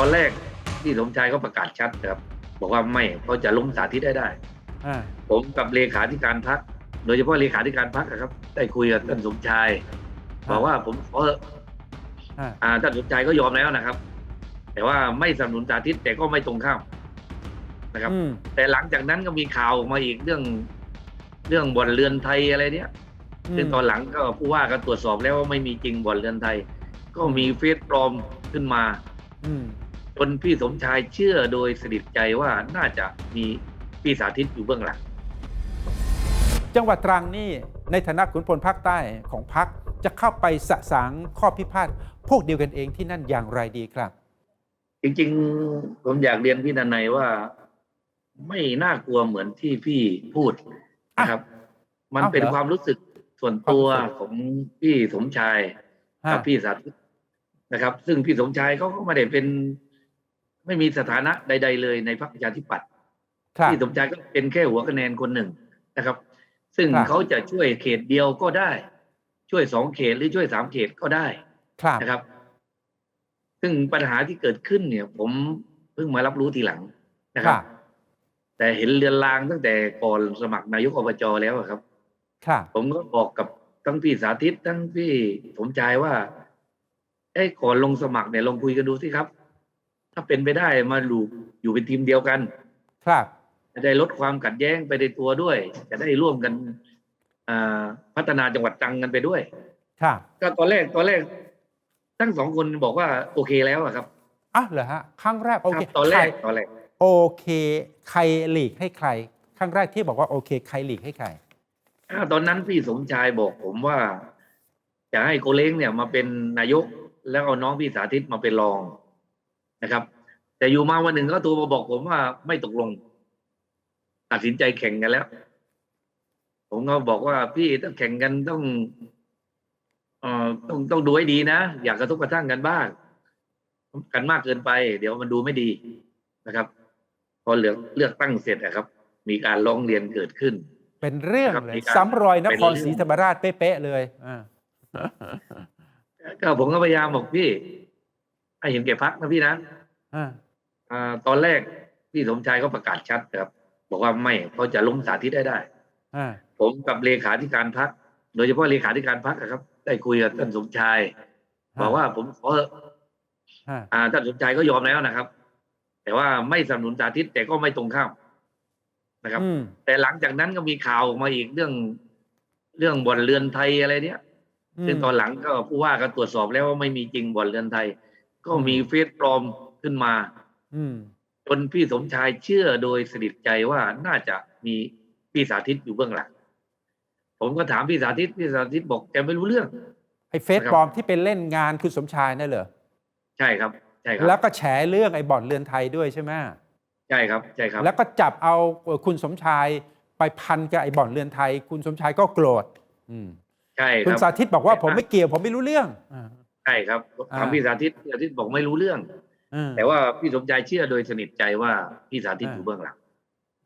อนแรกพี่สมชายก็ประกาศชัดนะครับ บอกว่าไม่เขาจะล้มสาธิตได้ได้ อ่าผมกับเลขาธิการพัก โดยเฉพาะเลขาธิการพักครับ ได้คุยกับท่านสมชายบอกว่าผมขออ่าอ่าท่านสมชายก็ยอมแล้วนะครับ แต่ว่าไม่สนับสนุนสาธิตแต่ก็ไม่ตรงข้ามนะครับ อืมแต่หลังจากนั้นก็มีข่าวออกมาอีกเรื่อง เรื่องบ่อนเรือนไทยอะไรเนี้ย ซึ่งตอนหลังก็ผู้ว่าก็ตรวจสอบแล้วว่าไม่มีจริงบ่อนเรือนไทย ก็มีเฟซปลอมขึ้นมา อืมจ นพี่สมชายเชื่อโดยสนิทใจว่าน่าจะมีพี่สาธิตอยู่เบื้องหลัง จังหวัดตรังนี่ในฐานะขุนพลภาคใต้ของพักจะเข้าไปสะสางข้อพิพาทพวกเดียวกันเองที่นั่นอย่างไรดีครับ จริงๆ ผมอยากเรียนพี่นันในยว่า ไม่น่ากลัวเหมือนที่พี่พูดนะครับ มันอ้าวเป็นเหรอความรู้สึกส่วนตัวความรู้สึกของพี่สมชายกับฮะพี่สาธิตนะครับ ซึ่งพี่สมชายเขาก็ไม่ได้เป็น ไม่มีสถานะใด ๆ เลยในพรรคประชาธิปัตย์ครับพี่สมชายก็เป็นแค่หัวคะแนนคนหนึ่งนะครับ ซึ่งครับเขาจะช่วยเขตเดียวก็ได้ ช่วยสองเขตหรือช่วยสามเขตก็ได้ครับนะครับ ซึ่งปัญหาที่เกิดขึ้นเนี่ย ผมเพิ่งมารับรู้ทีหลังนะคครัรับบแต่เห็นเรือนรางตั้งแต่ก่อนสมัครนายกอบจแล้วอะครับครับผมก็บอกกับทั้งพี่สาธิตทั้งพี่สมชายว่าเอ้ยก่อนลงสมัครเนี่ยลองคุยกันดูสิครับ ถ้าเป็นไปได้มาอยู่อยู่เป็นทีมเดียวกัน ครับ จะได้ลดความขัดแย้งไปในตัวด้วย จะได้ร่วมกันอ่าพัฒนาจังหวัดตรังกันไปด้วย ครับ ก็ตอนแรกตอนแรก ทั้งสองคนบอกว่าโอเคแล้วอะครับอะเหรอฮะครั้งแรกโอครัเคบตอนแรกใคตอนแรกโอเค ใครหลีกให้ใคร ครั้งแรกที่บอกว่าโอเค ใครหลีกให้ใครอ่าตอนนั้นพี่สมชายบอกผมว่าจะให้โกเล้งเนี่ยมาเป็นนายก แล้วเอาน้องพี่สาธิตมาเป็นรอง นะครับ แต่อยู่มาวันหนึ่งก็โทรมาบอกผมว่าไม่ตกลง ตัดสินใจแข่งกันแล้ว ผมก็บอกว่าพี่ต้องแข่งกันต้องเอ่อต้องต้องดูให้ดีนะ อย่ากกระทบกระทั่งกันบ้างกันมากเกินไป เดี๋ยวมันดูไม่ดีนะครับ พอเลือกเลือกตั้งเสร็จนะครับ มีการร้องเรียนเกิดขึ้น เป็นเรื่องครับเลยมีการซ้ำรอยนเป็นครเรื่องศรีธรรมราชเป๊ะๆเลยอ่าก็ผมก็พยายามบอกพี่ ให้เห็นแก่พักนะพี่นะอ่าอ่าตอนแรกพี่สมชายก็ประกาศชัดนะครับ บอกว่าไม่เขาจะล้มสาธิตได้ได้อ่าผมกับเลขาธิการพักโดยเฉพาะเลขาธิการพักครับ ได้คุยกับท่านสมชายบอกว่าผมขออ่าอ่าท่านสมชายก็ยอมแล้วนะครับ แต่ว่าไม่สนับสนุนสาธิตแต่ก็ไม่ตรงข้ามนะครับอืมแต่หลังจากนั้นก็มีข่าวออกมาอีกเรื่องเรื่องบ่อนเรือนไทยอะไรเนี้ยซึ่งตอนหลังก็ผู้ว่าก็ตรวจสอบแล้วว่าไม่มีจริงบ่อนเรือนไทย ก็มีเฟซปลอมขึ้นมาอืมจนพี่สมชายเชื่อโดยสนิทใจว่าน่าจะมีพี่สาธิตอยู่เบื้องหลัง ผมก็ถามพี่สาธิตพี่สาธิตบอกแกไม่รู้เรื่องไอ้เฟซนะครับปลอมที่เป็นเล่นงานคุณสมชายนั่นเหรอใช่ครับใช่คแล้รัวบก็แฉเรื่องไอ้บ่อนเรือนไทยด้วยใช่ไหมใช่ครับใช่ครับ แล้วก็จับเอาคุณสมชายไปพันกับไอ้บ่อนเรือนไทย คุณสมชายก็โกรธอืมใช่คคุณรับสาธิตบอกว่าผมไม่เกี่ยวผมไม่รู้เรื่องอ่าใช่ครับอ่าถามพี่สาธิตพี่สาธิตบอกไม่รู้เรื่องอืมแต่ว่าพี่สมชายเชื่อโดยสนิทใจว่าพี่สาธิตอ่าอยู่เบื้องหลัง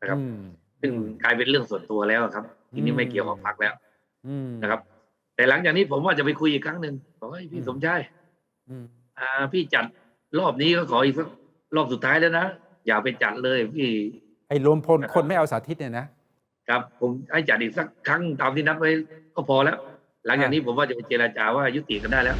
นะครับอืมซึ่งกลายเป็นเรื่องส่วนตัวแล้วครับ ทีนี้อืมไม่เกี่ยวกับพรรคแล้วอืมนะครับ แต่หลังจากนี้ผมว่าจะไปคุยอีกครั้งหนึ่งบอกว่าพี่สมชายอืมอ่า พี่จัดรอบนี้ก็ขออีกสักรอบสุดท้ายแล้วนะอย่าไปจัดเลยพี่ ไอ้รวมพลคนไม่เอาสาธิตเนี่ยนะครับ ผมให้จัดอีกสักครั้งตามที่นัดไว้ก็พอแล้ว หลังจากนี้ผมว่าจะไปเจราจาว่ายุติกันได้แล้ว